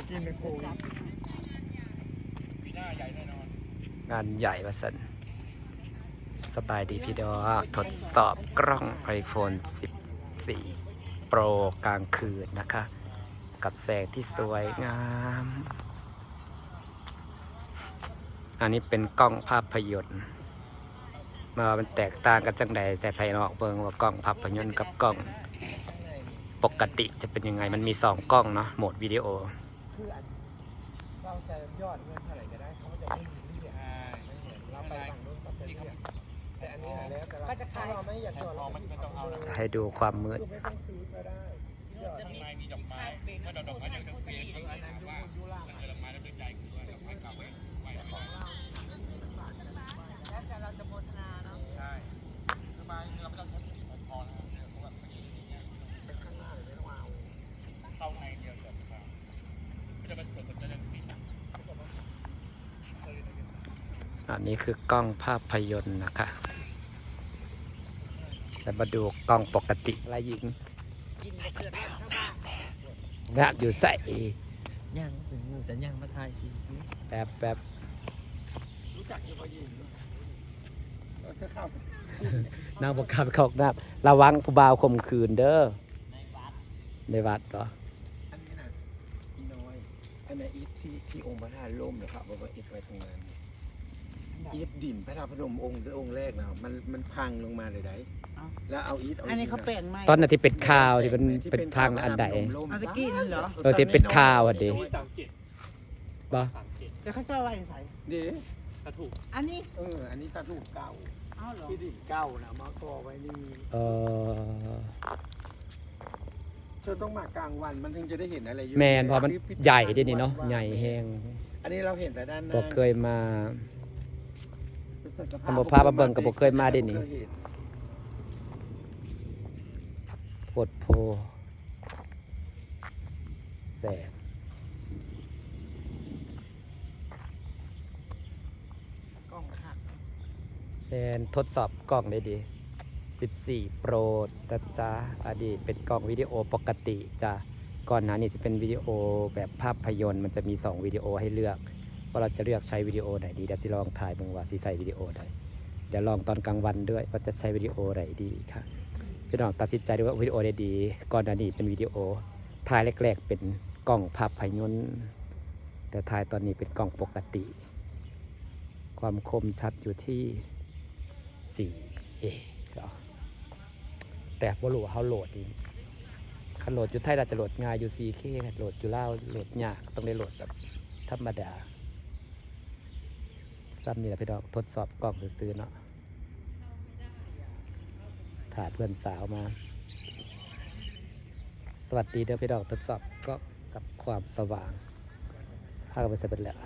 มื่อกี้เป็นโควิดปีหน้าใหญ่แน่นอนงานใหญ่วะสันสบายดีพี่ดอกทดสอบกล้อง iPhone 14 Pro กลางคืนนะคะ กับแสงที่สวยงาม อันนี้เป็นกล้องภาพยนตร์มามันแตกต่างกันจังใดแต่ภายนอกเบิงว่ากล้องภาพยนตร์กับกล้อง ปกติจะเป็นยังไงมันมีสองกล้องเนาะโหมดวิดีโอ คืออันเราจะยอดเงินเท่าไหร่ก็ได้เขาจะไม่มีเรียกไม่เหมือนเราไปฝั่งนู้นก็เป็นเรียกแต่อันนี้หาแล้วแต่เราถ้าเราไม่อยากยอดเราไม่ต้องเอาจะให้ดูความมืด ไม่ต้องซื้อก็ได้ยอด ข้างในมีดอกไม้ถ้าดอกไม้ยังจะเปลี่ยนเขาถามว่ามันเจอดอกไม้แล้วเป็นใจคือว่าดอกไม้เก่าไหมไหวไม่ได้ แล้วแต่เราจะโฆษณาเนาะ ใช่สบายเราไม่ต้องใช้พอแล้วเพราะว่ามันอย่างเงี้ย ข้างหน้าเลยไม่ต้องเอา เข้าในเดียวจบครับไม่จะมาสดจะจะปิด อันนี้คือกล้องภาพยนตร์นะคะแล้วมาดูกล้องปกติลายหญิงกินกับเสือดชาวบ้านงามอยู่ใส่ย่างถึงงูแต่ย่างมาทายทีแป๊บแป๊บรู้จักอยู่พอยิงเราจะเข้านางบอกขับเข้าห้องน้ำระวังผู้บ่าวข่มขืนเด้อ ในวัดในวัดเหรออันนี้นะอีน้อย อันนั้นอีทที่ที่องค์พระธาตุล่มนะครับบอกว่าอีทไว้ตรงนั้น อีทดินพระธาตุพนมองค์องค์แรกนะมันมันพังลงมาเลยได้แล้วเอาอีทเอาอันนี้เขาแปลงไหมตอนนั้นที่เป็นข่าวที่มันเป็นพังอันใด เอาตะกี้นั่นเหรอ เออที่เป็นข่าวอะดิสามเจ็ดบ่ สามเจ็ดแต่เขาเจ้าไว้ใส่เด้ถ้าถูกอันนี้เอออันนี้ตาถูกเก่าเอาเหรอที่ดินเก่านะมาต่อไว้นี่เออเธอต้องมากลางวันมันถึงจะได้เห็นอะไรเยอะแมนเพอมันใหญ่ดินี่เนาะใหญ่แห้งอันนี้เราเห็นแต่ด้านหน้าบอกเคยมา ทำบ่พามาเบิ่งก็บ่เคยมาเด้นี่เคยเห็โพดโพแสงกล้องหักเป็นทดสอบกล้องได้ดี 14 Pro นะจ๊ะอดีตเป็นกล้องวิดีโอปกติจ้ะก่อนหน้านี้จะเป็นวิดีโอแบบภาพยนตร์มันจะมี 2 วิดีโอให้เลือก ว่าเราจะเลือกใช้วิดีโอไหนดีเดี๋ยวสิลองถ่ายเบิ่งว่าสิใส่วิดีโอใดเดี๋ยวลองตอนกลางวันด้วยว่าจะใช้วิดีโอไหนดีค่ะพี่น้องตัดสินใจดูว่าวิดีโอใดดีก่อนหน้านี้เป็นวิดีโอถ่ายแรกๆ เป็นกล้องภาพพยนตร์แต่ถ่ายตอนนี้เป็นกล้องปกติ ความคมชัดอยู่ที่4แต่บ่รู้ว่าเขาโหลดอีคันโหลดอยู่ไทยเราจะโหลดง่ายอยู่ 4K โหลดอยู่ลาโหลดยากต้องได้โหลดแบบธรรมดา ซ้ำนี่แหละพี่น้องทดสอบกล้องซื้อเนาะถ่ายเพื่อนสาวมา สวัสดีเด้อพี่น้องทดสอบก็กับความสว่างภากันไปเส่เป็นแล้ว